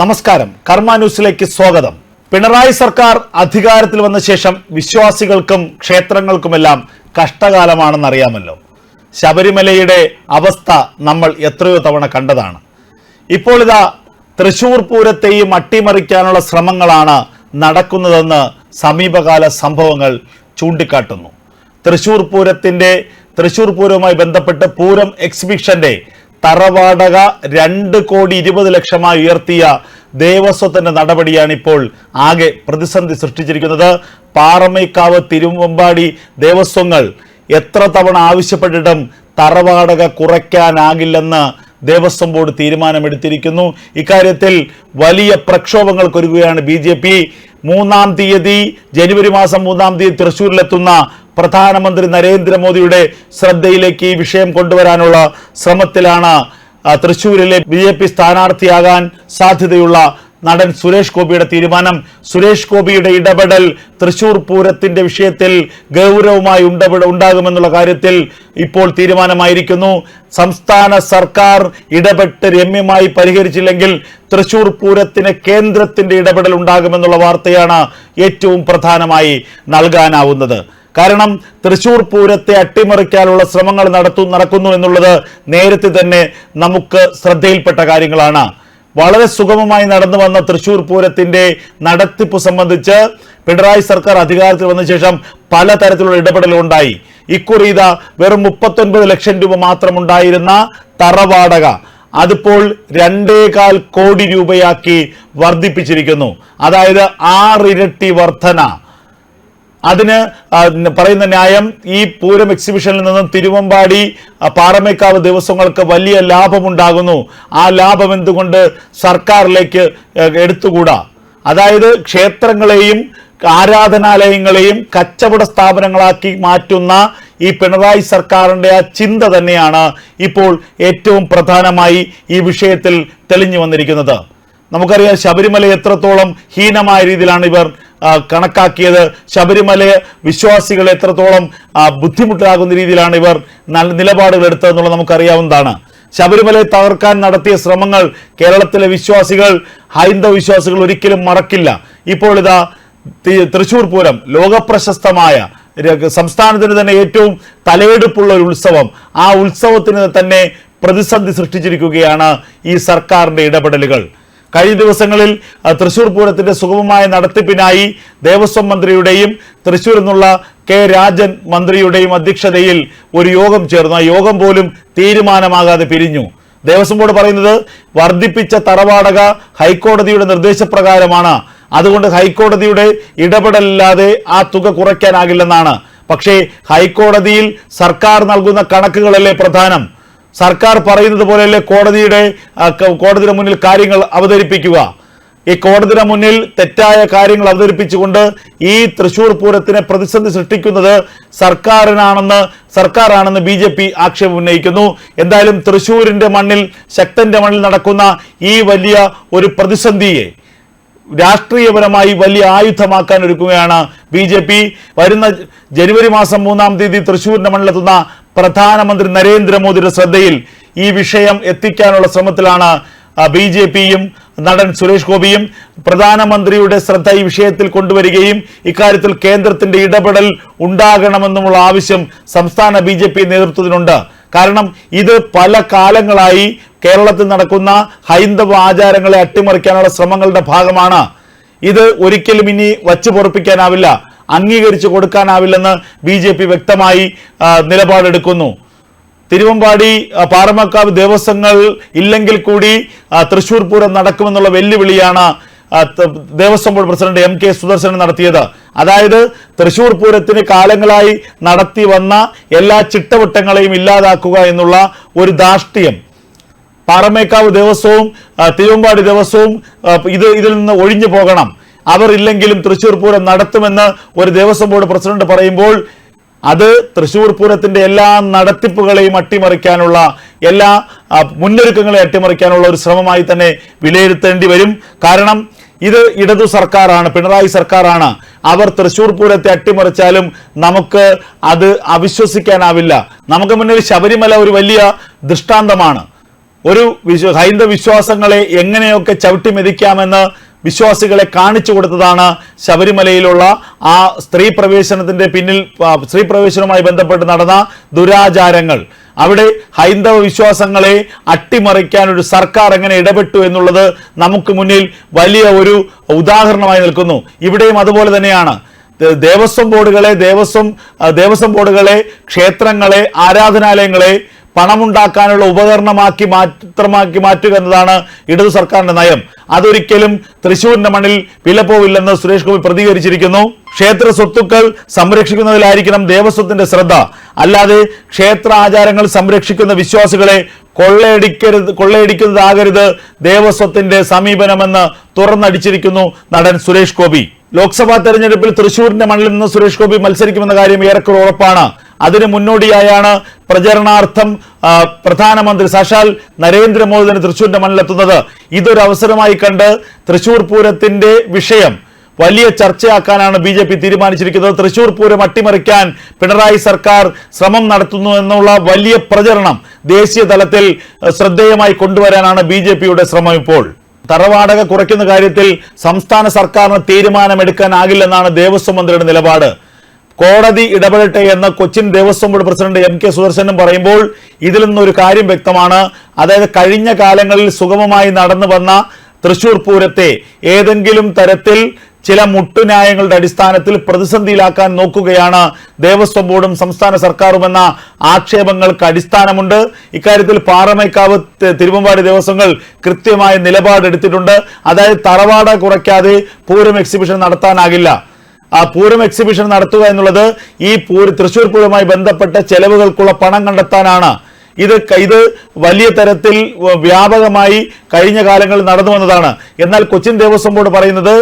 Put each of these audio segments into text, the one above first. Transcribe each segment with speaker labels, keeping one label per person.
Speaker 1: നമസ്കാരം. കർമ്മ ന്യൂസിലേക്ക് സ്വാഗതം. പിണറായി സർക്കാർ അധികാരത്തിൽ വന്ന ശേഷം വിശ്വാസികൾക്കും ക്ഷേത്രങ്ങൾക്കുമെല്ലാം കഷ്ടകാലമാണെന്നറിയാമല്ലോ. ശബരിമലയുടെ അവസ്ഥ നമ്മൾ എത്രയോ തവണ കണ്ടതാണ്. ഇപ്പോൾ ഇതാ തൃശൂർ പൂരത്തെയും അട്ടിമറിക്കാനുള്ള ശ്രമങ്ങളാണ് നടക്കുന്നതെന്ന് സമീപകാല സംഭവങ്ങൾ ചൂണ്ടിക്കാട്ടുന്നു. തൃശൂർ പൂരത്തിന്റെ തൃശൂർ പൂരവുമായി ബന്ധപ്പെട്ട് പൂരം എക്സിബിഷന്റെ തറവാടക രണ്ട് കോടി ഇരുപത് ലക്ഷമായി ഉയർത്തിയ ദേവസ്വത്തിന്റെ നടപടിയാണ് ഇപ്പോൾ ആകെ പ്രതിസന്ധി സൃഷ്ടിച്ചിരിക്കുന്നത്. പാറമേക്കാവ് തിരുവമ്പാടി ദേവസ്വങ്ങൾ എത്ര തവണ ആവശ്യപ്പെട്ടിട്ടും തറവാടക കുറയ്ക്കാനാകില്ലെന്ന് ദേവസ്വം ബോർഡ് തീരുമാനമെടുത്തിരിക്കുന്നു. ഇക്കാര്യത്തിൽ വലിയ പ്രക്ഷോഭങ്ങൾക്കൊരുങ്ങുകയാണ് ബി ജെ പി. മൂന്നാം തീയതി ജനുവരി മാസം മൂന്നാം തീയതി തൃശ്ശൂരിലെത്തുന്ന പ്രധാനമന്ത്രി നരേന്ദ്രമോദിയുടെ ശ്രദ്ധയിലേക്ക് ഈ വിഷയം കൊണ്ടുവരാനുള്ള ശ്രമത്തിലാണ് തൃശൂരിലെ ബി ജെ പി സ്ഥാനാർത്ഥിയാകാൻ സാധ്യതയുള്ള നടൻ സുരേഷ് ഗോപിയുടെ തീരുമാനം. സുരേഷ് ഗോപിയുടെ ഇടപെടൽ തൃശൂർ പൂരത്തിന്റെ വിഷയത്തിൽ ഗൗരവമായി ഉണ്ടപെട ഉണ്ടാകുമെന്നുള്ള കാര്യത്തിൽ ഇപ്പോൾ തീരുമാനമായിരിക്കുന്നു. സംസ്ഥാന സർക്കാർ ഇടപെട്ട് രമ്യമായി പരിഹരിച്ചില്ലെങ്കിൽ തൃശൂർ പൂരത്തിന് കേന്ദ്രത്തിന്റെ ഇടപെടൽ ഉണ്ടാകുമെന്നുള്ള വാർത്തയാണ് ഏറ്റവും പ്രധാനമായി നൽകാനാവുന്നത്. കാരണം തൃശൂർ പൂരത്തെ അട്ടിമറിക്കാനുള്ള ശ്രമങ്ങൾ നടത്തു നടക്കുന്നു എന്നുള്ളത് നേരത്തെ തന്നെ നമുക്ക് ശ്രദ്ധയിൽപ്പെട്ട കാര്യങ്ങളാണ്. വളരെ സുഗമമായി നടന്നു വന്ന തൃശൂർ പൂരത്തിന്റെ നടത്തിപ്പ് സംബന്ധിച്ച് പിണറായി സർക്കാർ അധികാരത്തിൽ വന്ന ശേഷം പലതരത്തിലുള്ള ഇടപെടലുണ്ടായി ഇക്കുറി ഇതാ വെറും മുപ്പത്തൊൻപത് ലക്ഷം രൂപ മാത്രമുണ്ടായിരുന്ന തറവാടക അതിപ്പോൾ രണ്ടേകാൽ കോടി രൂപയാക്കി വർദ്ധിപ്പിച്ചിരിക്കുന്നു. അതായത് ആറിരട്ടി വർധന. അതിന് പറയുന്ന ന്യായം ഈ പൂരം എക്സിബിഷനിൽ നിന്നും തിരുവമ്പാടി പാറമേക്കാവ് ദിവസങ്ങൾക്ക് വലിയ ലാഭമുണ്ടാകുന്നു. ആ ലാഭം എന്തുകൊണ്ട് സർക്കാരിലേക്ക് എടുത്തുകൂടാ? അതായത് ക്ഷേത്രങ്ങളെയും ആരാധനാലയങ്ങളെയും കച്ചവട സ്ഥാപനങ്ങളാക്കി മാറ്റുന്ന ഈ പിണറായി സർക്കാരിന്റെ ആ ചിന്ത തന്നെയാണ് ഇപ്പോൾ ഏറ്റവും പ്രധാനമായി ഈ വിഷയത്തിൽ തെളിഞ്ഞു വന്നിരിക്കുന്നത്. നമുക്കറിയാം ശബരിമല എത്രത്തോളം ഹീനമായ രീതിയിലാണ് ഇവർ കണക്കാക്കിയത് ശബരിമലയെ വിശ്വാസികൾ എത്രത്തോളം ബുദ്ധിമുട്ടാകുന്ന രീതിയിലാണ് ഇവർ നിലപാടുകൾ എടുത്തതെന്നുള്ളത് നമുക്കറിയാവുന്നതാണ്. ശബരിമലയെ തകർക്കാൻ നടത്തിയ ശ്രമങ്ങൾ കേരളത്തിലെ വിശ്വാസികൾ ഹൈന്ദവ വിശ്വാസികൾ ഒരിക്കലും മറക്കില്ല. ഇപ്പോൾ ഇതാ തൃശൂർ പൂരം ലോകപ്രശസ്തമായ സംസ്ഥാനത്തിന് തന്നെ ഏറ്റവും തലയെടുപ്പുള്ള ഒരു ഉത്സവം. ആ ഉത്സവത്തിന് തന്നെ പ്രതിസന്ധി സൃഷ്ടിച്ചിരിക്കുകയാണ് ഈ സർക്കാരിന്റെ ഇടപെടലുകൾ. കഴിഞ്ഞ ദിവസങ്ങളിൽ തൃശൂർ പൂരത്തിന്റെ സുഗമമായ നടത്തിപ്പിനായി ദേവസ്വം മന്ത്രിയുടെയും തൃശൂർ നിന്നുള്ള കെ രാജൻ മന്ത്രിയുടെയും അധ്യക്ഷതയിൽ ഒരു യോഗം ചേർന്നു. ആ യോഗം പോലും തീരുമാനമാകാതെ പിരിഞ്ഞു. ദേവസ്വം ബോർഡ് പറയുന്നത് വർദ്ധിപ്പിച്ച തറവാടക ഹൈക്കോടതിയുടെ നിർദ്ദേശപ്രകാരമാണ്. അതുകൊണ്ട് ഹൈക്കോടതിയുടെ ഇടപെടലില്ലാതെ ആ തുക കുറയ്ക്കാനാകില്ലെന്നാണ്. പക്ഷേ ഹൈക്കോടതിയിൽ സർക്കാർ നൽകുന്ന കണക്കുകളല്ലേ പ്രധാനം? സർക്കാർ പറയുന്നത് പോലെയല്ലേ കോടതിയുടെ കോടതിയുടെ മുന്നിൽ കാര്യങ്ങൾ അവതരിപ്പിക്കുക? ഈ കോടതിയുടെ മുന്നിൽ തെറ്റായ കാര്യങ്ങൾ അവതരിപ്പിച്ചുകൊണ്ട് ഈ തൃശൂർ പൂരത്തിനെ പ്രതിസന്ധി സൃഷ്ടിക്കുന്നത് സർക്കാരിനാണെന്ന് സർക്കാരാണെന്ന് ബി ജെ പി ആക്ഷേപം ഉന്നയിക്കുന്നു. എന്തായാലും തൃശൂരിന്റെ മണ്ണിൽ ശക്തന്റെ മണ്ണിൽ നടക്കുന്ന ഈ വലിയ ഒരു പ്രതിസന്ധിയെ രാഷ്ട്രീയപരമായി വലിയ ആയുധമാക്കാൻ ഒരുക്കുകയാണ് ബി ജെ പി. വരുന്ന ജനുവരി മാസം മൂന്നാം തീയതി തൃശൂരിന്റെ മണ്ണിലെത്തുന്ന പ്രധാനമന്ത്രി നരേന്ദ്രമോദിയുടെ ശ്രദ്ധയിൽ ഈ വിഷയം എത്തിക്കാനുള്ള ശ്രമത്തിലാണ് ബി ജെ പിയും നടൻ സുരേഷ് ഗോപിയും പ്രധാനമന്ത്രിയുടെ ശ്രദ്ധ ഈ വിഷയത്തിൽ കൊണ്ടുവരികയും ഇക്കാര്യത്തിൽ കേന്ദ്രത്തിന്റെ ഇടപെടൽ ഉണ്ടാകണമെന്നുമുള്ള ആവശ്യം സംസ്ഥാന ബി ജെ പി നേതൃത്വത്തിനുണ്ട്. കാരണം ഇത് പല കാലങ്ങളായി കേരളത്തിൽ നടക്കുന്ന ഹൈന്ദവ ആചാരങ്ങളെ അട്ടിമറിക്കാനുള്ള ശ്രമങ്ങളുടെ ഭാഗമാണ്. ഇത് ഒരിക്കലും ഇനി വച്ചു പൊറപ്പിക്കാനാവില്ല അംഗീകരിച്ചു കൊടുക്കാനാവില്ലെന്ന് ബി ജെ പി വ്യക്തമായി നിലപാടെടുക്കുന്നു. തിരുവമ്പാടി പാറമക്കാവ് ദേവസ്വങ്ങൾ ഇല്ലെങ്കിൽ കൂടി തൃശൂർ പൂരം നടക്കുമെന്നുള്ള വെല്ലുവിളിയാണ് Devaswom board president M K Sudarshanan നടത്തിയത്. അതായത് തൃശൂർ പൂരത്തിന് കാലങ്ങളായി നടത്തി വന്ന എല്ലാ ചിട്ടവട്ടങ്ങളെയും ഇല്ലാതാക്കുക എന്നുള്ള ഒരു ധാർഷ്ട്യം പാറമേക്കാവ് ദേവസ്വവും തിരുവമ്പാടി ദേവസ്വവും ഇത് ഇതിൽ നിന്ന് ഒഴിഞ്ഞു പോകണം. അവർ ഇല്ലെങ്കിലും തൃശൂർ പൂരം നടത്തുമെന്ന് ഒരു ദേവസ്വം ബോർഡ് പ്രസിഡന്റ് പറയുമ്പോൾ അത് തൃശൂർ പൂരത്തിന്റെ എല്ലാ നടത്തിപ്പുകളെയും അട്ടിമറിക്കാനുള്ള എല്ലാ മുന്നൊരുക്കങ്ങളെയും മുന്നൊരുക്കങ്ങളെ അട്ടിമറിക്കാനുള്ള ഒരു ശ്രമമായി തന്നെ വിലയിരുത്തേണ്ടി വരും. കാരണം ഇത് ഇടതു സർക്കാരാണ് പിണറായി സർക്കാരാണ്. അവർ തൃശൂർ പൂരത്തെ അട്ടിമറിച്ചാലും നമുക്ക് അത് അവിശ്വസിക്കാനാവില്ല. നമുക്ക് മുന്നിൽ ശബരിമല ഒരു വലിയ ദൃഷ്ടാന്തമാണ്. ഒരു വിശ്വ ഹൈന്ദവ വിശ്വാസങ്ങളെ എങ്ങനെയൊക്കെ ചവിട്ടി മെതിക്കാമെന്ന് വിശ്വാസികളെ കാണിച്ചു കൊടുത്തതാണ് ശബരിമലയിലുള്ള ആ സ്ത്രീ പ്രവേശനത്തിന്റെ പിന്നിൽ സ്ത്രീ പ്രവേശനവുമായി ബന്ധപ്പെട്ട് നടന്ന ദുരാചാരങ്ങൾ. അവിടെ ഹൈന്ദവ വിശ്വാസങ്ങളെ അട്ടിമറിക്കാൻ ഒരു സർക്കാർ എങ്ങനെ ഇടപെട്ടു എന്നുള്ളത് നമുക്ക് മുന്നിൽ വലിയ ഒരു ഉദാഹരണമായി നിൽക്കുന്നു. ഇവിടെയും അതുപോലെ തന്നെയാണ്. ദേവസ്വം ബോർഡുകളെ ദേവസ്വം ദേവസ്വം ബോർഡുകളെ ക്ഷേത്രങ്ങളെ ആരാധനാലയങ്ങളെ പണമുണ്ടാക്കാനുള്ള ഉപകരണമാക്കി മാത്രമാക്കി മാറ്റുക എന്നതാണ് ഇടതു സർക്കാരിന്റെ നയം. അതൊരിക്കലും തൃശൂരിന്റെ മണ്ണിൽ വിലപ്പോവില്ലെന്ന് സുരേഷ് ഗോപി പ്രതികരിച്ചിരിക്കുന്നു. ക്ഷേത്ര സ്വത്തുക്കൾ സംരക്ഷിക്കുന്നതിലായിരിക്കണം ദേവസ്വത്തിന്റെ ശ്രദ്ധ. അല്ലാതെ ക്ഷേത്ര ആചാരങ്ങൾ സംരക്ഷിക്കുന്ന വിശ്വാസികളെ കൊള്ളയടിക്കരുത് കൊള്ളയടിക്കുന്നതാകരുത് ദേവസ്വത്തിന്റെ സമീപനമെന്ന് തുറന്നടിച്ചിരിക്കുന്നു നടൻ സുരേഷ് ഗോപി. ലോക്സഭാ തെരഞ്ഞെടുപ്പിൽ തൃശൂരിന്റെ മണ്ണിൽ നിന്ന് സുരേഷ് ഗോപി മത്സരിക്കുമെന്ന കാര്യം ഏറെക്കുറെ ഉറപ്പാണ്. അതിന് മുന്നോടിയായാണ് പ്രചരണാർത്ഥം പ്രധാനമന്ത്രി സാക്ഷാൽ നരേന്ദ്രമോദി തന്നെ തൃശൂരിന്റെ മണ്ണിലെത്തുന്നത്. ഇതൊരു അവസരമായി കണ്ട് തൃശൂർ പൂരത്തിന്റെ വിഷയം വലിയ ചർച്ചയാക്കാനാണ് ബി ജെ പി തീരുമാനിച്ചിരിക്കുന്നത്. തൃശൂർ പൂരം അട്ടിമറിക്കാൻ പിണറായി സർക്കാർ ശ്രമം നടത്തുന്നു എന്നുള്ള വലിയ പ്രചരണം ദേശീയ തലത്തിൽ ശ്രദ്ധേയമായി കൊണ്ടുവരാനാണ് ബി ജെ പിയുടെ ശ്രമം ഇപ്പോൾ. തറവാടക കുറയ്ക്കുന്ന കാര്യത്തിൽ സംസ്ഥാന സർക്കാരിന് തീരുമാനമെടുക്കാനാകില്ലെന്നാണ് ദേവസ്വം മന്ത്രിയുടെ നിലപാട്. കോടതി ഇടപെടട്ടെ എന്ന് Cochin Devaswom board president M K സുദർശനും പറയുമ്പോൾ ഇതിൽ നിന്നൊരു കാര്യം വ്യക്തമാണ്. അതായത് കഴിഞ്ഞ കാലങ്ങളിൽ സുഗമമായി നടന്നു വന്ന തൃശൂർ പൂരത്തെ ഏതെങ്കിലും തരത്തിൽ ചില മുട്ടുന്യായങ്ങളുടെ അടിസ്ഥാനത്തിൽ പ്രതിസന്ധിയിലാക്കാൻ നോക്കുകയാണ് ദേവസ്വം ബോർഡും സംസ്ഥാന സർക്കാരുമെന്ന ആക്ഷേപങ്ങൾക്ക് അടിസ്ഥാനമുണ്ട്. ഇക്കാര്യത്തിൽ പാറമേക്കാവ് തിരുവമ്പാടി ദേവസ്വങ്ങൾ കൃത്യമായ നിലപാടെടുത്തിട്ടുണ്ട്. അതായത് തറവാട കുറയ്ക്കാതെ പൂരം എക്സിബിഷൻ നടത്താനാകില്ല. ആ പൂരം എക്സിബിഷൻ നടത്തുക എന്നുള്ളത് ഈ പൂര തൃശൂർ പൂരവുമായി ബന്ധപ്പെട്ട ചെലവുകൾക്കുള്ള പണം കണ്ടെത്താനാണ്. ഇത് ഇത് വലിയ തരത്തിൽ വ്യാപകമായി കഴിഞ്ഞ കാലങ്ങളിൽ നടന്നു വന്നതാണ് എന്നാൽ കൊച്ചിൻ ദേവസ്വം ബോർഡ് പറയുന്നത്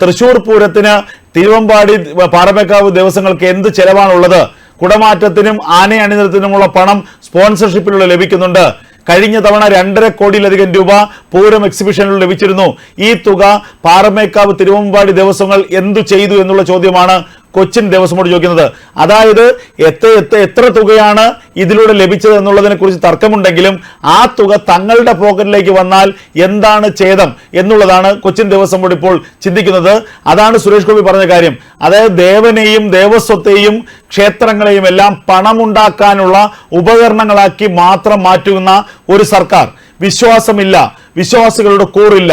Speaker 1: തൃശൂർ പൂരത്തിന് തിരുവമ്പാടി പാറമേക്കാവ് ദേവസ്വങ്ങൾക്ക് എന്ത് ചെലവാണുള്ളത്? കുടമാറ്റത്തിനും ആന അണിനിരത്തിനുമുള്ള പണം സ്പോൺസർഷിപ്പിലൂടെ ലഭിക്കുന്നുണ്ട്. കഴിഞ്ഞ തവണ രണ്ടര കോടിയിലധികം രൂപ പൂരം എക്സിബിഷനിൽ ലഭിച്ചിരുന്നു. ഈ തുക പാറമേക്കാവ് തിരുവമ്പാടി ദിവസങ്ങൾ എന്തു ചെയ്തു എന്നുള്ള ചോദ്യമാണ് കൊച്ചിൻ ദേവസ്വം ബോർഡ് ചോദിക്കുന്നത് അതായത് എത്ര എത്ര എത്ര തുകയാണ് ഇതിലൂടെ ലഭിച്ചത് എന്നുള്ളതിനെ കുറിച്ച് തർക്കമുണ്ടെങ്കിലും ആ തുക തങ്ങളുടെ പോക്കറ്റിലേക്ക് വന്നാൽ എന്താണ് ഛേദം എന്നുള്ളതാണ് കൊച്ചിൻ ദേവസ്വം ബോർഡ് ഇപ്പോൾ ചിന്തിക്കുന്നത്. അതാണ് സുരേഷ് ഗോപി പറഞ്ഞ കാര്യം. അതായത് ദേവനെയും ദേവസ്വത്തെയും ക്ഷേത്രങ്ങളെയും എല്ലാം പണമുണ്ടാക്കാനുള്ള ഉപകരണങ്ങളാക്കി മാത്രം മാറ്റുന്ന ഒരു സർക്കാർ. വിശ്വാസമില്ല. വിശ്വാസികളുടെ കൂറില്ല.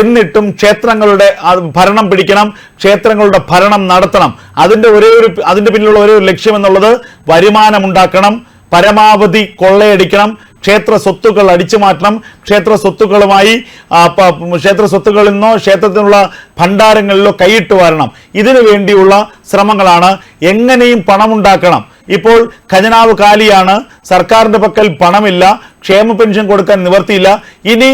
Speaker 1: എന്നിട്ടും ക്ഷേത്രങ്ങളുടെ ഭരണം പിടിക്കണം ക്ഷേത്രങ്ങളുടെ ഭരണം നടത്തണം. അതിന്റെ ഒരേ ഒരു അതിന്റെ പിന്നിലുള്ള ഒരേ ഒരു ലക്ഷ്യം എന്നുള്ളത് വരുമാനമുണ്ടാക്കണം പരമാവധി കൊള്ളയടിക്കണം ക്ഷേത്ര സ്വത്തുക്കൾ അടിച്ചു മാറ്റണം ക്ഷേത്ര സ്വത്തുക്കളുമായി ക്ഷേത്ര സ്വത്തുക്കളിൽ നിന്നോ ക്ഷേത്രത്തിനുള്ള ഭണ്ഡാരങ്ങളിലോ കൈയിട്ട് വരണം. ഇതിനു വേണ്ടിയുള്ള ശ്രമങ്ങളാണ് എങ്ങനെയും പണമുണ്ടാക്കണം. ഇപ്പോൾ ഖജനാവ് കാലിയാണ് സർക്കാരിന്റെ പക്കൽ പണമില്ല ക്ഷേമ പെൻഷൻ കൊടുക്കാൻ നിവർത്തിയില്ല. ഇനി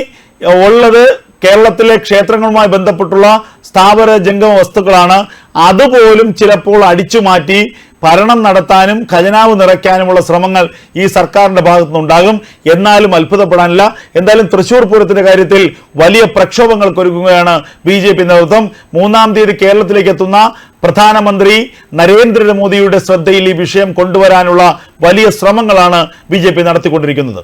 Speaker 1: ഉള്ളത് കേരളത്തിലെ ക്ഷേത്രങ്ങളുമായി ബന്ധപ്പെട്ടുള്ള സ്ഥാപന ജംഗമ വസ്തുക്കളാണ്. അതുപോലും ചിലപ്പോൾ അടിച്ചു മാറ്റി ഭരണം നടത്താനും ഖജനാവ് നിറയ്ക്കാനുമുള്ള ശ്രമങ്ങൾ ഈ സർക്കാരിന്റെ ഭാഗത്തു നിന്നുണ്ടാകും. എന്നാലും അത്ഭുതപ്പെടാനില്ല. എന്തായാലും തൃശൂർ പൂരത്തിന്റെ കാര്യത്തിൽ വലിയ പ്രക്ഷോഭങ്ങൾക്ക് ഒരുങ്ങുകയാണ് ബി ജെ പി നേതൃത്വം. മൂന്നാം തീയതി കേരളത്തിലേക്ക് എത്തുന്ന പ്രധാനമന്ത്രി നരേന്ദ്രമോദിയുടെ ശ്രദ്ധയിൽ ഈ വിഷയം കൊണ്ടുവരാനുള്ള വലിയ ശ്രമങ്ങളാണ് ബി നടത്തിക്കൊണ്ടിരിക്കുന്നത്.